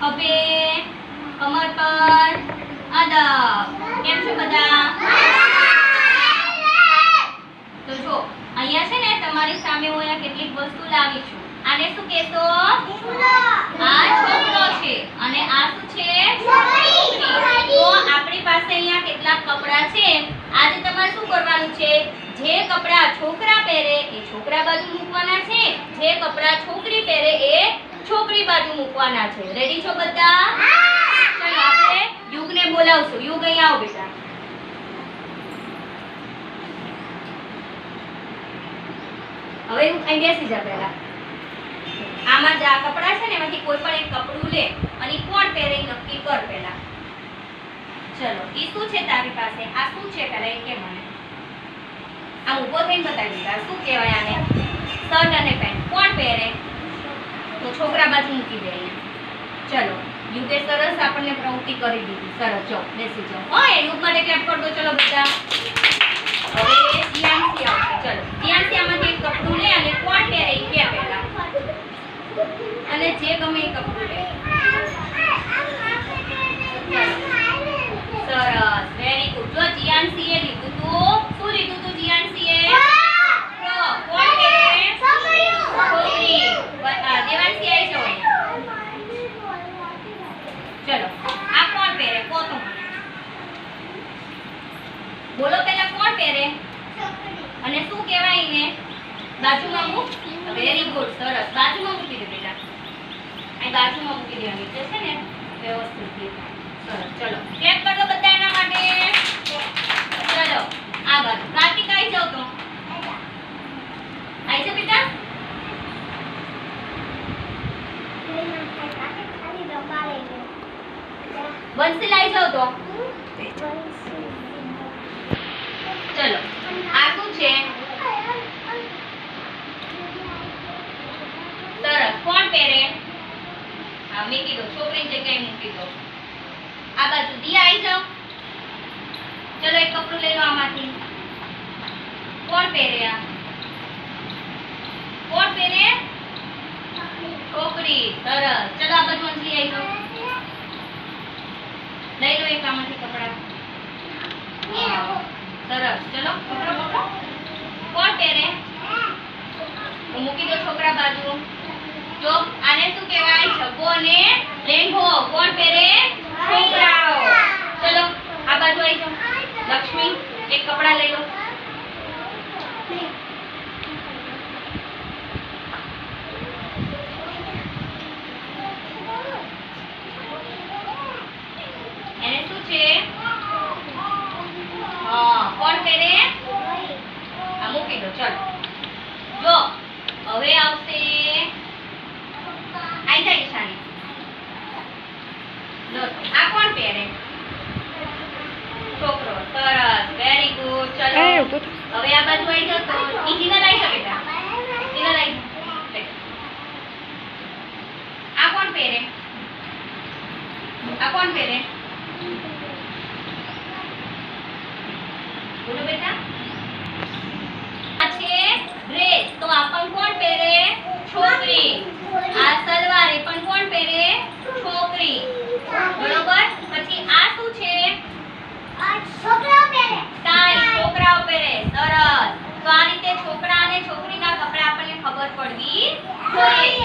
ખભે કમર પર, આદબ. કેમ છો બધા? તો જો, અહીંયા છે ને તમારી સામે હું અહીંયા કેટલીક વસ્તુ લાવી છું. આને શું કહેશો? આ છોકરો છે. અને આ શું છે? છોકરી. તો આપણી પાસે અહીંયા કેટલાક કપડાં છે. આજે તમારે શું કરવાનું છે? જે કપડાં છોકરા પહેરે એ છોકરા બાજુ મૂકવાના છે. જે કપડાં છોકરી પહેરે એ છોકરી બાજુ મૂકવાના છે. રેડી છો બધા? ચાલો આપણે યુગને બોલાવશું. યુગ અહીંયા આવો બેટા. હવે હું અહીં બેસી જા પહેલા. આમાં જે આ કપડાં છે ને એમાંથી કોઈ પણ એક કપડું લે અને કોણ પહેરે નક્કી કર પહેલા. ચલો એ શું છે તારી પાસે? આ શું છે પહેલા? એ કે મને. આમ ઊભો થઈને બતાવી દીધા. શું કહેવાય આને? શર્ટ અને પેન્ટ. કોણ પહેરે? તો છોકરા બાજુ મૂકી દે ચલો યુગે સરસ આપણને પ્રવૃત્તિ કરી દીધી. સરસ, જો, બેસી જાઓ. હા યુગ માટે ક્લેપ કર દો. ચલો, બધા. હવે જીયાંશી આવશે ચલો જીયાંશી આમાંથી એક કપડું લે અને કોણ પહેરે ઈ કે પહેલા અને જે ગમે એ કપડું લે સરસ વેરી ગુડ જો જીયાંશી એ લીધું તું શું લીધું તું જીયાંશી એ તો કોણ પહેરે છોકરી બ- આ દેવાંશી આવી જાઓ અહીંયા. ચલો આ કોણ પહેરે કહો તો મને બોલો પહેલા કોણ પહેરે? અને શું કહેવાય એને? બાજુમાં મૂક. વેરી ગુડ સરસ. બાજુમાં મૂકી દે બેટા. અહીં બાજુમાં મૂકી દે નીચે છે ને? વ્યવસ્થિત. સરસ. ચલો. ક્લેપ કરો બધા એના માટે? ચલો. આ બાજુ. કાર્તિક આવી જાવ તો. આવી છે બેટા? બંસી લાવી જાવ તો. ચલો, આ શું છે? સરસ, કોણ પહેરે? હા મૂકી દો છોકરીની જગ્યાએ મૂકી દો. આ બાજુ દી આવી જાઓ. ચલો, એક કપડું લઈ લો આમાંથી. કોણ પહેરે આ? કોણ પહેરે? છોકરી. સરસ. ચલો, આ બાજુ અંજલી આવી જાઓ. લઈ લો એક આમાંથી કપડા. સરસ. કોણ પહેરે? હું મૂકી દો છોકરા બાજુ. જો, આને શું કહેવાય? છગ્ગો અને લેંઘો કોણ પહેરે? છોકરાઓ. ચલો, આ બાજુ આવી જાઓ. લક્ષ્મી, એક કપડા લઈ લો એને શું છે હા કોણ પહેરે દો ચલો. જો હવે આવશે. આઈ જાય ઈશાની લો આ કોણ પહેરે? છોકરો. સરસ. વેરી ગુડ ચલો. હવે આ બાજુ આવી જાવ તો ઈજી ના લઈ શકે આ કોણ પહેરે? આ કોણ પહેરે? બોલો બેટા. તો આ રીતે છોકરા અને છોકરીના કપડા આપણને ખબર પડવી જોઈએ.